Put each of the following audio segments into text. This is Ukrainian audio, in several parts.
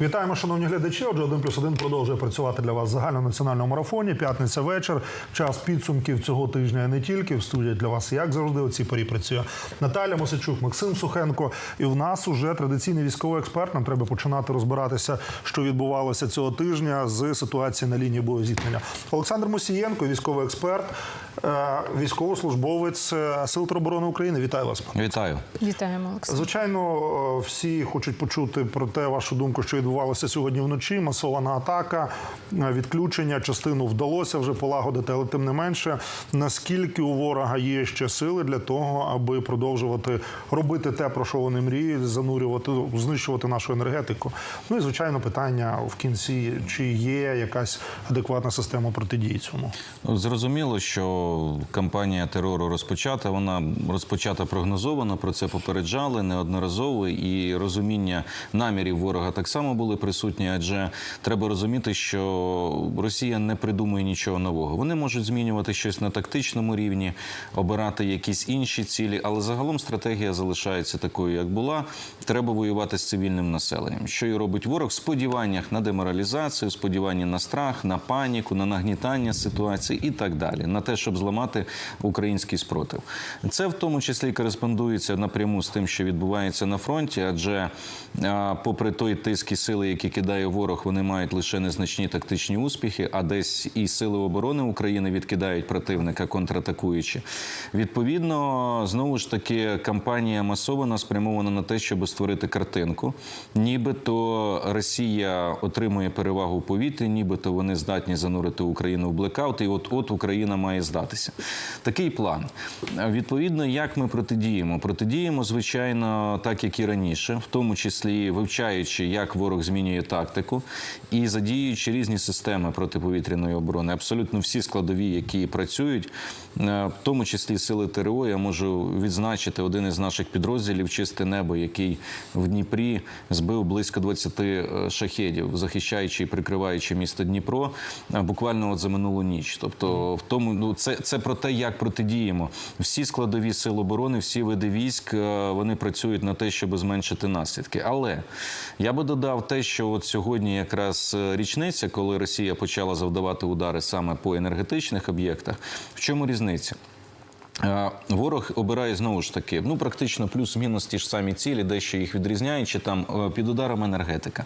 Вітаємо, шановні глядачі. Отже, 1 плюс 1 продовжує працювати для вас в загальнонаціональному марафоні. П'ятниця вечір. Час підсумків цього тижня не тільки. В студії для вас, як завжди, у цій порі працює Наталя Мосичук, Максим Сухенко. І в нас уже традиційний військовий експерт. Нам треба починати розбиратися, що відбувалося цього тижня з ситуації на лінії боєзіткнення. Олександр Мосієнко, військовий експерт, військовослужбовець е, Сил тероборони України. Вітаю вас. Вітаю. Вітаємо, Олександр. Звичайно, е, всі хочуть почути про те, вашу думку, що відбувалося сьогодні вночі. Масована атака, е, відключення. Частину вдалося вже полагодити, але тим не менше, наскільки у ворога є ще сили для того, аби продовжувати робити те, про що вони мріють, занурювати, знищувати нашу енергетику. Ну і звичайно, питання в кінці: чи є якась адекватна система протидії цьому? Ну, Зрозуміло, що кампанія терору розпочата. Вона розпочата прогнозовано. Про це попереджали неодноразово, і розуміння намірів ворога так само були присутні. Адже треба розуміти, що Росія не придумує нічого нового. Вони можуть змінювати щось на тактичному рівні, обирати якісь інші цілі, але загалом стратегія залишається такою, як була. Треба воювати з цивільним населенням. Що і робить ворог в сподіваннях на деморалізацію, сподівання на страх, на паніку, на нагнітання ситуації і так далі, на те, щоб зламати український спротив. Це в тому числі кореспондується напряму з тим, що відбувається на фронті, адже попри той тиск і сили, які кидає ворог, вони мають лише незначні тактичні успіхи, а десь і сили оборони України відкидають противника, контратакуючи. Відповідно, знову ж таки, кампанія масована спрямована на те, щоб створити картинку, нібито Росія отримує перевагу у повітрі, нібито вони здатні занурити Україну в блекаут, і от от Україна має здатися. Такий план. Відповідно, як ми протидіємо? Протидіємо, звичайно, так як і раніше, в тому числі вивчаючи, як ворог змінює тактику і задіюючи різні системи протиповітряної оборони, абсолютно всі складові, які працюють, е, в тому числі сили ТРО, я можу відзначити один із наших підрозділів Чисте небо, який в Дніпрі збив близько 20 е, шахедів, захищаючи і прикриваючи місто Дніпро, е, буквально от за минулу ніч. Тобто, в тому ну це, це про те, як протидіємо. Всі складові сил оборони, всі види військ, е, вони працюють на те, щоб зменшити наслідки. Але я би додав те, що от сьогодні якраз е, річниця, коли Росія почала завдавати удари саме по енергетичних об'єктах. В чому різниця? Ворог обирає знову ж таки, ну практично плюс-мінус ті ж самі цілі, дещо їх відрізняючи там е, під ударом енергетика.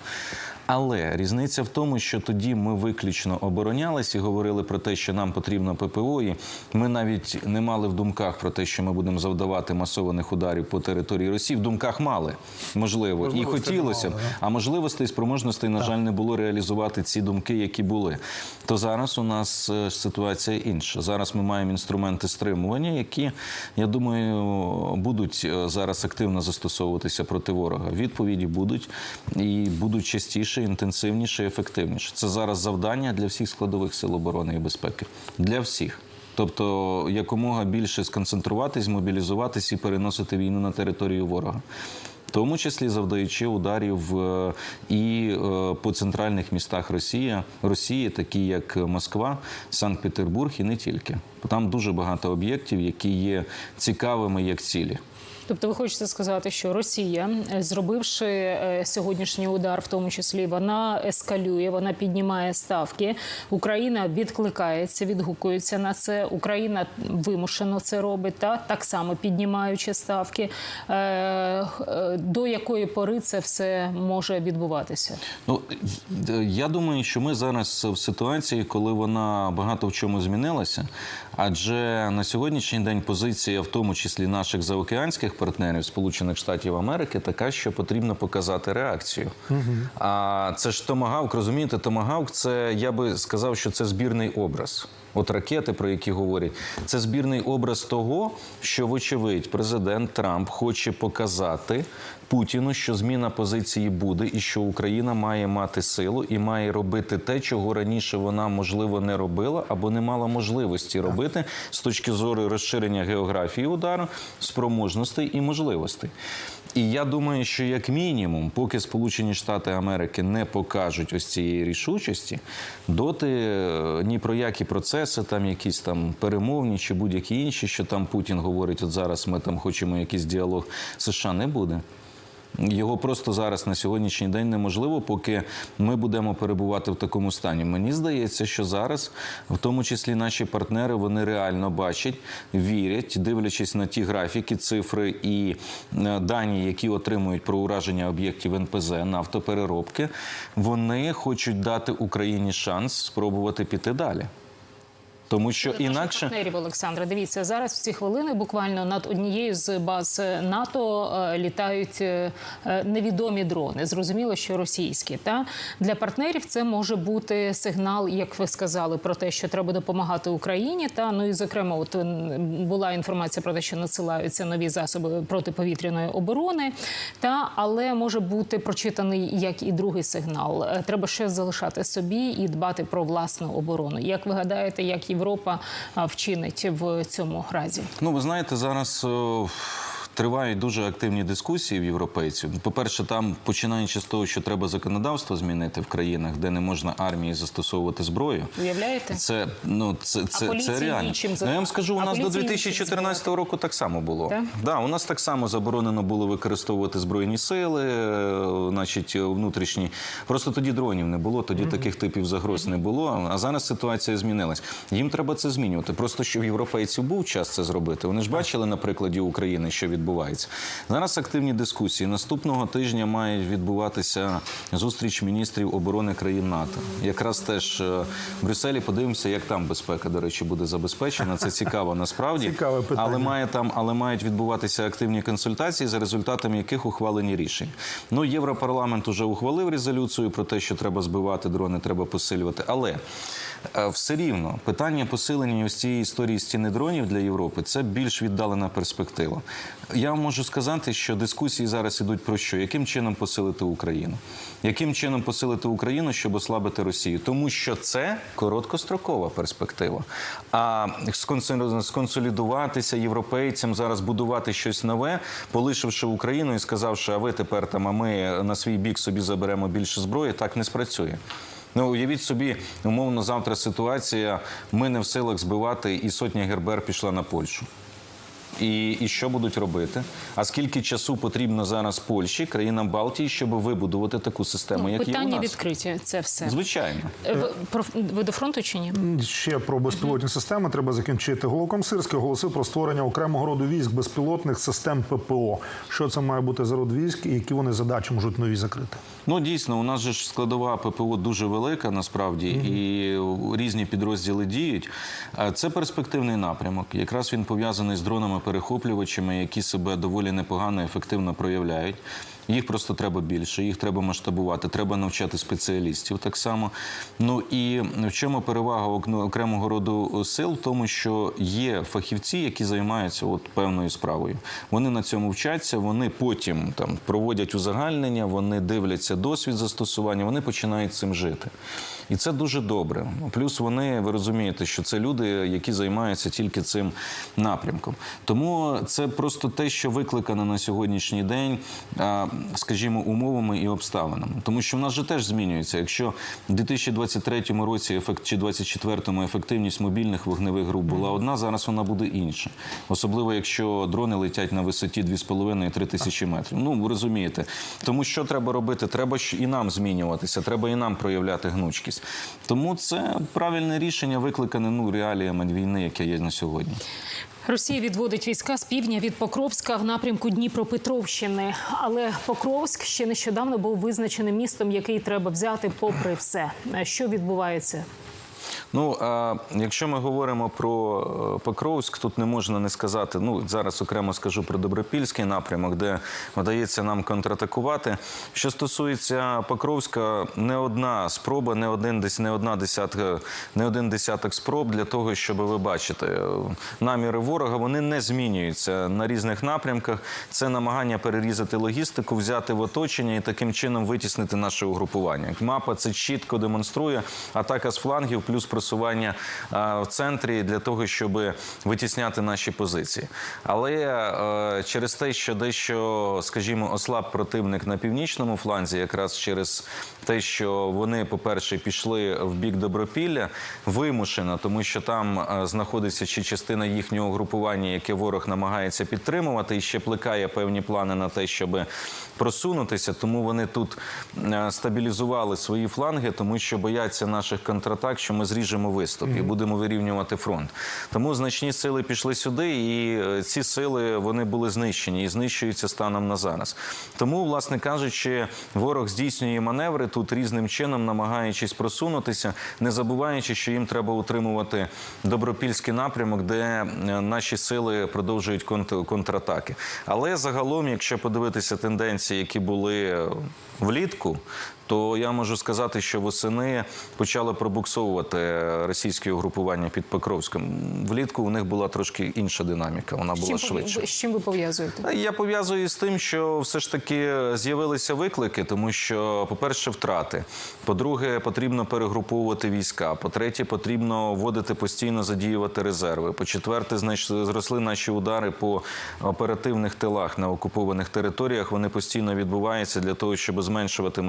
Але різниця в тому, що тоді ми виключно оборонялись і говорили про те, що нам потрібно ППО. І ми навіть не мали в думках про те, що ми будемо завдавати масованих ударів по території Росії. В думках мали можливо, і хотілося б, а можливостей і спроможностей, на жаль, не було реалізувати ці думки, які були. То зараз у нас е, ситуація інша. Зараз ми маємо інструменти стримування, які я думаю будуть е, зараз активно застосовуватися проти ворога. Відповіді будуть і будуть частіше, інтенсивніше, ефективніше. Це зараз завдання для всіх складових сил оборони і безпеки. Для всіх. Тобто якомога більше сконцентруватись, мобілізуватись і переносити війну на територію ворога. Тому числі завдаючи ударів е, і е, по центральних містах Росії, Росії, такі як Москва, Санкт-Петербург і не тільки. Там дуже багато об'єктів, які є цікавими як цілі. Тобто, ви хочете сказати, що Росія, е, зробивши е, сьогоднішній удар, в тому числі, вона ескалює, вона піднімає ставки. Україна відкликається, відгукується на це. Україна вимушено це робить, та так само піднімаючи ставки. Е, До якої пори це все може відбуватися? Ну я думаю, що ми зараз в ситуації, коли вона багато в чому змінилася. Адже на сьогоднішній день позиція, в тому числі наших заокеанських партнерів Сполучених Штатів Америки, така, що потрібно показати реакцію. А це ж томагавк, розумієте, томагавк це я би сказав, що це збірний образ. От ракети, про які говорять, це збірний образ того, що, вочевидь, президент Трамп хоче показати Путіну, що зміна позиції буде, і що Україна має мати силу і має робити те, чого раніше вона можливо не робила або не мала можливості робити з точки зору розширення географії удару, спроможностей і можливостей. І я думаю, що як мінімум, поки Сполучені Штати Америки не покажуть ось цієї рішучості, доти е, ні про які процеси, там якісь там перемовні чи будь-які інші, що там Путін говорить, от зараз ми там хочемо якийсь діалог США, не буде. Його просто зараз на сьогоднішній день неможливо, поки ми будемо перебувати в такому стані. Мені здається, що зараз, в тому числі наші партнери, вони реально бачать, вірять, дивлячись на ті графіки, цифри і е, дані, які отримують про ураження об'єктів НПЗ, нафтопереробки, вони хочуть дати Україні шанс спробувати піти далі. Тому що Щодо інакше партнерів, Олександра, дивіться зараз в ці хвилини буквально над однією з баз НАТО е, літають е, е, невідомі дрони. Зрозуміло, що російські. Та для партнерів це може бути сигнал, як ви сказали, про те, що треба допомагати Україні. Та ну і зокрема, от була інформація про те, що надсилаються нові засоби протиповітряної оборони. Та але може бути прочитаний як і другий сигнал. Треба ще залишати собі і дбати про власну оборону. Як ви гадаєте, як Європа вчинить в цьому разі? Ну, ви знаєте, зараз о, тривають дуже активні дискусії в європейців. По-перше, там починаючи з того, що треба законодавство змінити в країнах, де не можна армії застосовувати зброю. Уявляєте? Це ну це, це, поліції це реально. нічим Ну, я вам скажу, у а нас до поліції 2014 року так само було. Так? Да, у нас так само заборонено було використовувати збройні сили, е, значить, внутрішні. Просто тоді дронів не було, тоді таких типів загроз не було. А зараз ситуація змінилась. Їм треба це змінювати. Просто що в європейців був час це зробити. Вони ж бачили на прикладі України, що відбувається. Зараз активні дискусії. Наступного тижня має відбуватися зустріч міністрів оборони країн НАТО. Якраз теж е, в Брюсселі подивимося, як там безпека, до речі, буде забезпечена. Це цікаво насправді. Цікаве питання. Але має там, але мають відбуватися активні консультації, за результатами яких ухвалені рішень. Ну, Європарламент уже ухвалив резолюцію про те, що треба збивати дрони, треба посилювати. Але все рівно питання посилення ось цієї історії стіни дронів для Європи це більш віддалена перспектива. Я вам можу сказати, що дискусії зараз ідуть про що? Яким чином посилити Україну? Яким чином посилити Україну, щоб ослабити Росію? Тому що це короткострокова перспектива. А сконсолі- сконсолідуватися європейцям зараз будувати щось нове, полишивши Україну і сказавши, а ви тепер там, а ми на свій бік собі заберемо більше зброї, так не спрацює. Ну, уявіть собі, умовно, завтра ситуація, ми не в силах збивати, і сотня Гербер пішла на Польщу. І, і що будуть робити? А скільки часу потрібно зараз Польщі, країнам Балтії, щоб вибудувати таку систему, як є у Ну, Питання нас? відкриті. Це все. Звичайно. Е, Ви, про, ви до фронту чи ні? Ще про безпілотні системи треба закінчити. Головком Сирський оголосив про створення окремого роду військ безпілотних систем ППО. Що це має бути за род військ і які вони задачі можуть нові закрити? Ну дійсно, у нас же ж складова ППО дуже велика насправді, і різні підрозділи діють. Це перспективний напрямок. Якраз він пов'язаний з дронами-перехоплювачами, які себе доволі непогано ефективно проявляють. Їх просто треба більше, їх треба масштабувати, треба навчати спеціалістів так само. Ну і в чому перевага ок- окремого роду сил? В тому, що є фахівці, які займаються от певною справою. Вони на цьому вчаться, вони потім там проводять узагальнення, вони дивляться досвід застосування, вони починають цим жити. І це дуже добре. Плюс вони, ви розумієте, що це люди, які займаються тільки цим напрямком. Тому це просто те, що викликано на сьогоднішній день, скажімо, умовами і обставинами. Тому що в нас же теж змінюється. Якщо в 2023 році ефект чи 2024 ефективність мобільних вогневих груп була одна, зараз вона буде інша. Особливо якщо дрони летять на висоті 2,5-3 тисячі метрів. Ну ви розумієте. Тому що треба робити? Треба і нам змінюватися, треба і нам проявляти гнучкість. Тому це правильне рішення, викликане ну реаліями війни, яке є на сьогодні. Росія відводить війська з півдня від Покровська в напрямку Дніпропетровщини. Але Покровськ ще нещодавно був визначеним містом, який треба взяти попри все. Що відбувається? Ну а якщо ми говоримо про е, Покровськ, тут не можна не сказати. Ну зараз окремо скажу про Добропільський напрямок, де вдається нам контратакувати. Що стосується Покровська, не одна спроба, не один десь, не одна десятка, не один десяток спроб для того, щоб ви бачите, е, наміри ворога вони не змінюються на різних напрямках. Це намагання перерізати логістику, взяти в оточення і таким чином витіснити наше угрупування. Мапа це чітко демонструє атака з флангів плюс просування просування в центрі для того, щоб витісняти наші позиції. Але е, через те, що дещо, скажімо, ослаб противник на північному фланзі, якраз через те, що вони, по-перше, пішли в бік Добропілля, вимушено, тому що там е, знаходиться чи частина їхнього групування, яке ворог намагається підтримувати, і ще плекає певні плани на те, щоб просунутися. Тому вони тут е, стабілізували свої фланги, тому що бояться наших контратак, що ми зріжемо виступ і будемо вирівнювати фронт. Тому значні сили пішли сюди, і е, ці сили вони були знищені і знищуються станом на зараз. Тому, власне кажучи, ворог здійснює маневри тут різним чином, намагаючись просунутися, не забуваючи, що їм треба утримувати добропільський напрямок, де е, наші сили продовжують конт- контратаки. Але загалом, якщо подивитися тенденції, які були е, влітку. То я можу сказати, що восени почали пробуксовувати російське угрупування під Покровськом. Влітку у них була трошки інша динаміка. Вона була чим, швидше. з чим ви пов'язуєте? Я пов'язую з тим, що все ж таки з'явилися виклики, тому що, по-перше, втрати. По-друге, потрібно перегруповувати війська. По-третє, потрібно вводити постійно задіювати резерви. По-четверте, зросли наші удари по оперативних тилах на окупованих територіях. Вони постійно відбуваються для того, щоб зменшувати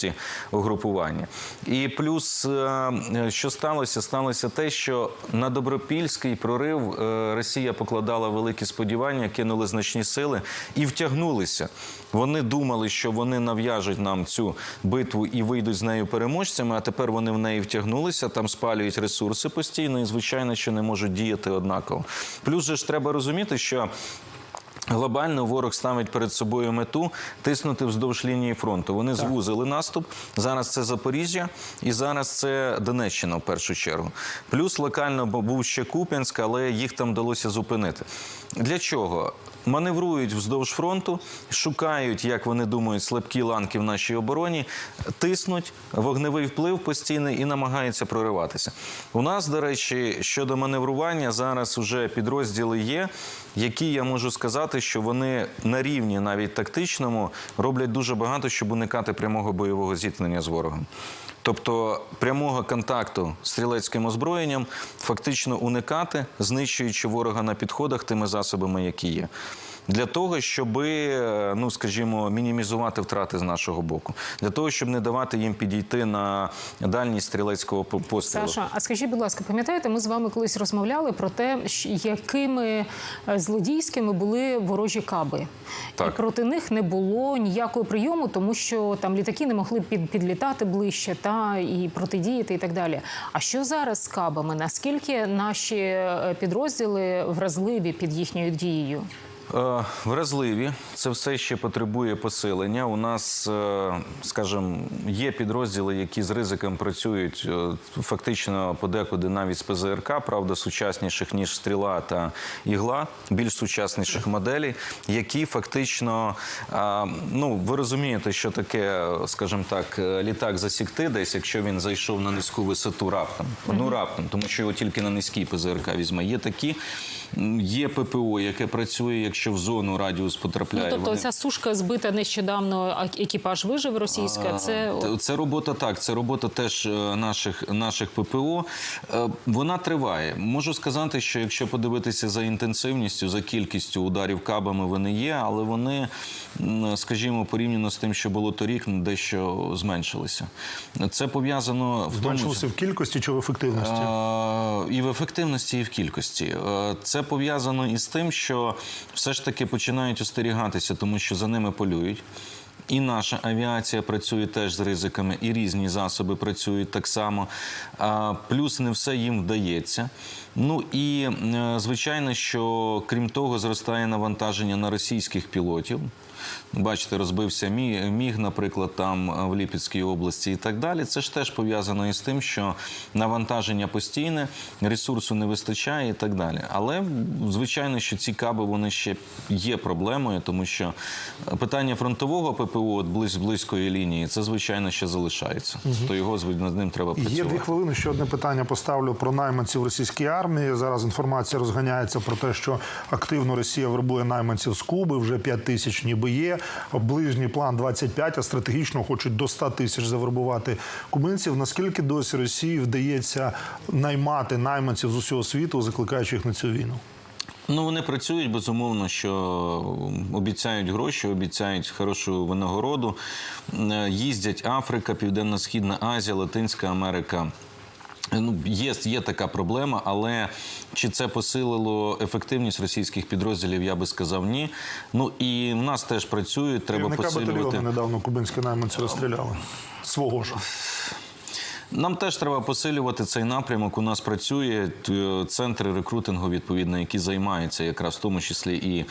можливості угрупування. І плюс, е, що сталося? Сталося те, що на добропільський прорив е, Росія покладала великі сподівання, кинули значні сили і втягнулися. Вони думали, що вони нав'яжуть нам цю битву і вийдуть з нею переможцями. А тепер вони в неї втягнулися, там спалюють ресурси постійно і звичайно, що не можуть діяти однаково. Плюс же ж треба розуміти, що. Глобально ворог ставить перед собою мету тиснути вздовж лінії фронту. Вони звузили наступ. Зараз це Запоріжжя і зараз це Донеччина в першу чергу. Плюс локально бу- був ще Куп'янськ, але їх там вдалося зупинити. Для чого? Маневрують вздовж фронту, шукають, як вони думають, слабкі ланки в нашій обороні, тиснуть вогневий вплив постійний і намагаються прориватися. У нас, до речі, щодо маневрування, зараз уже підрозділи є, які я можу сказати, що вони на рівні навіть тактичному роблять дуже багато, щоб уникати прямого бойового зіткнення з ворогом. Тобто прямого контакту з стрілецьким озброєнням фактично уникати, знищуючи ворога на підходах тими засобами, які є. Для того, щоб, ну скажімо, мінімізувати втрати з нашого боку, для того, щоб не давати їм підійти на дальність стрілецького по- пострілу. Саша, а скажіть, будь ласка, пам'ятаєте, ми з вами колись розмовляли про те, якими е, злодійськими були ворожі каби, Так. і проти них не було ніякого прийому, тому що там літаки не могли під, підлітати ближче та і протидіяти, і так далі. А що зараз з кабами? Наскільки наші е, підрозділи вразливі під їхньою дією? Е, Вразливі, це все ще потребує посилення. У нас, е, скажімо, є підрозділи, які з ризиком працюють е, фактично подекуди навіть з ПЗРК, правда, сучасніших ніж стріла та ігла, більш сучасніших моделей, які фактично, ну ви розумієте, що таке, скажімо так, літак засікти десь, якщо він зайшов на низьку висоту раптом. Ну раптом, тому що його тільки на низькій ПЗРК візьме. Є такі, є ППО, яке працює, якщо в зону радіус потрапляє. Ну, тобто Вони- ця сушка збита нещодавно, а екіпаж вижив російська. Це Це робота так. Це робота теж е, наших наших ППО. Е, Вона триває. Можу сказати, що якщо подивитися за інтенсивністю, за кількістю ударів кабами, вони є, але вони, скажімо, порівняно з тим, що було торік, дещо зменшилися. Це пов'язано в тому в кількості чи в ефективності? Е, І в ефективності, і в кількості. Це пов'язано із тим, що все ж таки починають остерігатися, тому що за ними полюють. І наша авіація працює теж з ризиками, і різні засоби працюють так само. Плюс не все їм вдається. Ну і е, звичайно, що крім того, зростає навантаження на російських пілотів. Бачите, розбився міг, наприклад, там е, в Ліпецькій області і так далі. Це ж теж пов'язано із тим, що навантаження постійне, ресурсу не вистачає і так далі. Але звичайно, що ці каби вони ще є проблемою, тому що е, питання фронтового ППО ППО от близь, близької лінії, це звичайно ще залишається. То його над ним треба Є дві хвилини. Ще одне питання поставлю про найманців російської армії. Зараз інформація розганяється про те, що активно Росія вербує найманців з Куби. Вже 5 тисяч ніби є. Ближній план 25, а стратегічно хочуть до 100 тисяч завербувати кубинців. Наскільки досі Росії вдається наймати найманців з усього світу, закликаючи їх на цю війну? Ну вони працюють безумовно, що обіцяють гроші, обіцяють хорошу винагороду. Е, Їздять Африка, Південно-Східна Азія, Латинська Америка. Ну, є, є така проблема, але чи це посилило ефективність російських підрозділів, я би сказав ні. Ну і в нас теж працюють, треба Керівника посилювати. батальйону недавно кубинські найманці розстріляли. Свого ж. Нам теж треба посилювати цей напрямок. У нас працює центри рекрутингу, відповідно, які займаються якраз в тому числі і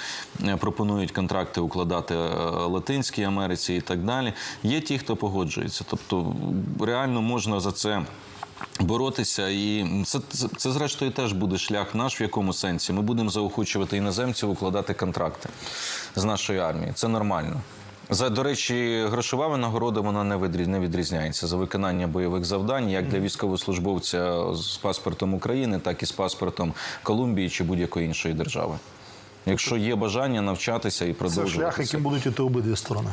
е, пропонують контракти укладати е, Латинській Америці і так далі. Є ті, хто погоджується. Тобто реально можна за це. Боротися, і це, це, це зрештою теж буде шлях наш в якому сенсі. Ми будемо заохочувати іноземців укладати контракти з нашої армії. Це нормально. За до речі, грошова винагорода вона не не відрізняється за виконання бойових завдань, як для військовослужбовця з паспортом України, так і з паспортом Колумбії чи будь-якої іншої держави. Якщо є бажання навчатися і Це продовжувати шлях, яким будуть іти обидві сторони.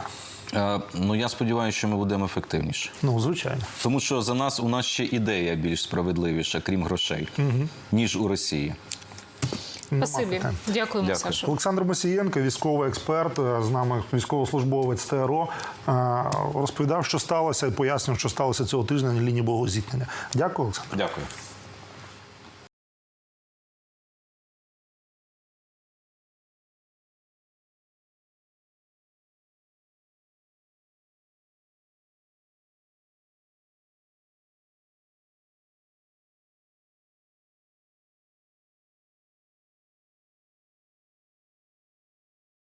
Е, ну я сподіваюся, що ми будемо ефективніші. Ну, звичайно. Тому що за нас у нас ще ідея більш справедливіша, крім грошей, ніж у Росії. Спасибі. Дякуємо, Дякую. Саша. Олександр Мосієнко, військовий експерт, е, з нами військовослужбовець ТРО, е, розповідав, що сталося, і пояснив, що сталося цього тижня на лінії богозіткнення. Дякую, Олександр. Дякую.